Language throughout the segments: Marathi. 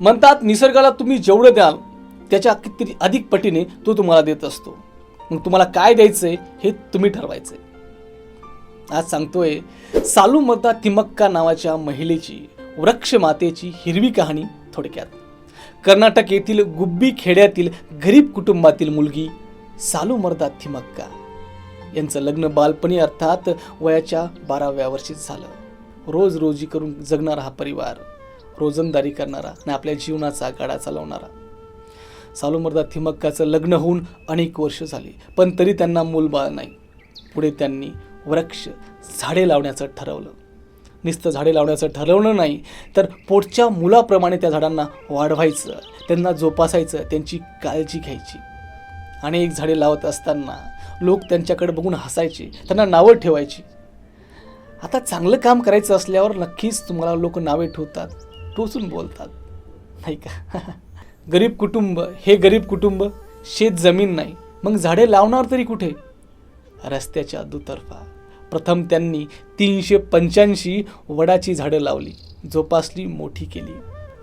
म्हणतात निसर्गाला तुम्ही जेवढं द्याल त्याच्या किती अधिक पटीने तो तुम्हाला देत असतो. मग तुम्हाला काय द्यायचं आहे हे तुम्ही ठरवायचंय. आज सांगतोय सालू मर्दा तिमक्का नावाच्या महिलेची वृक्ष मातेची हिरवी कहाणी थोडक्यात. कर्नाटक येथील गुब्बी खेड्यातील गरीब कुटुंबातील मुलगी सालू मर्दा थिमक्का यांचं लग्न बालपणी अर्थात वयाच्या बाराव्या वर्षीच झालं. रोज रोजी करून जगणारा हा परिवार रोजंदारी करणारा आणि आपल्या जीवनाचा गाडा चालवणारा. सालूमर्दा थिमक्काचं लग्न होऊन अनेक वर्ष झाली पण तरी त्यांना मूलबाळ नाही. पुढे त्यांनी वृक्ष झाडे लावण्याचं ठरवलं. नुसतं झाडे लावण्याचं ठरवलं नाही तर पोटच्या मुलाप्रमाणे त्या झाडांना वाढवायचं त्यांना जोपासायचं त्यांची काळजी घ्यायची. अनेक झाडे लावत असताना लोक त्यांच्याकडे बघून हसायचे त्यांना नावं ठेवायची. आता चांगलं काम करायचं असल्यावर नक्कीच तुम्हाला लोक नावे ठेवतात. टोचून बोलतात. नाही का? गरीब कुटुंब हे गरीब कुटुंब शेत जमीन नाही मग झाडे लावणार तरी कुठे? रस्त्याच्या दुतर्फा. प्रथम त्यांनी तीनशे पंच्याऐंशी वडाची झाडं लावली जोपासली मोठी केली.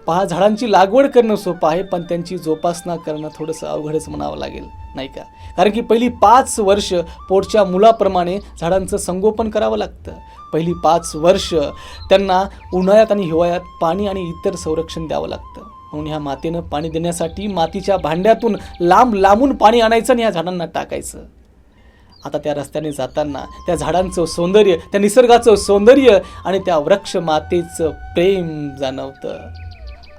पहा झाडांची लागवड करणं सोपं आहे पण त्यांची जोपासना करणं थोडंसं अवघडच म्हणावं लागेल नाही का? कारण की पहिली पाच वर्ष पोटच्या मुलाप्रमाणे झाडांचं संगोपन करावं लागतं. पहिली पाच वर्ष त्यांना उन्हाळ्यात आणि हिवाळ्यात पाणी आणि इतर संरक्षण द्यावं लागतं. म्हणून ह्या मातेनं पाणी देण्यासाठी मातीच्या भांड्यातून लांब लांबून पाणी आणायचं आणि ह्या झाडांना टाकायचं. आता त्या रस्त्याने जाताना त्या झाडांचं सौंदर्य त्या निसर्गाचं सौंदर्य आणि त्या वृक्ष मातेचं प्रेम जाणवतं.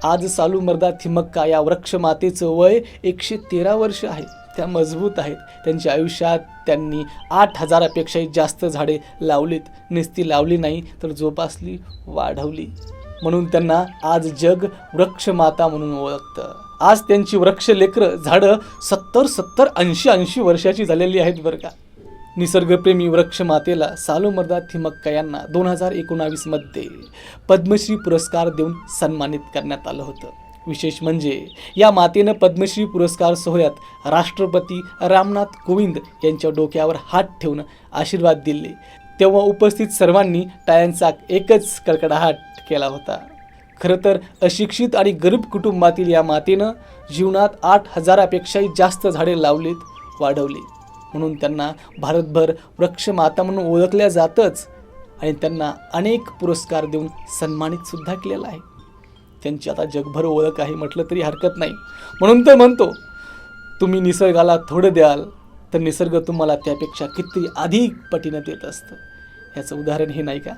आज सालू मर्दा थिमक्का या वृक्षमातेचं वय एकशे तेरा वर्ष आहे. त्या मजबूत आहेत. त्यांच्या आयुष्यात त्यांनी आठ हजारापेक्षाही जास्त झाडे लावलीत. निस्ती लावली नाही तर जोपासली वाढवली. म्हणून त्यांना आज जग वृक्षमाता म्हणून ओळखतं. आज त्यांची वृक्ष लेकरं झाडं सत्तर सत्तर ऐंशी ऐंशी वर्षाची झालेली आहेत बरं का. निसर्गप्रेमी वृक्षमातेला सालोमर्दा थिमक्का यांना दोन हजार एकोणावीसमध्ये पद्मश्री पुरस्कार देऊन सन्मानित करण्यात आलं होतं. विशेष म्हणजे या मातेनं पद्मश्री पुरस्कार सोहळ्यात राष्ट्रपती रामनाथ कोविंद यांच्या डोक्यावर हात ठेवून आशीर्वाद दिले. तेव्हा उपस्थित सर्वांनी टाळ्यांचा एकच कडकडाट केला होता. खरं तर अशिक्षित आणि गरीब कुटुंबातील या मातेनं जीवनात आठ हजारापेक्षाही जास्त झाडे लावलीत वाढवली म्हणून त्यांना भारतभर वृक्षमाता म्हणून ओळखल्या जातच आणि त्यांना अनेक पुरस्कार देऊन सन्मानित सुद्धा केलेला आहे. त्यांची आता जगभर ओळख आहे म्हटलं तरी हरकत नाही. म्हणून तर म्हणतो तुम्ही निसर्गाला थोडं द्याल तर निसर्ग तुम्हाला त्यापेक्षा किती अधिक पटीनं देत असतं. याचं उदाहरण हे नाही का?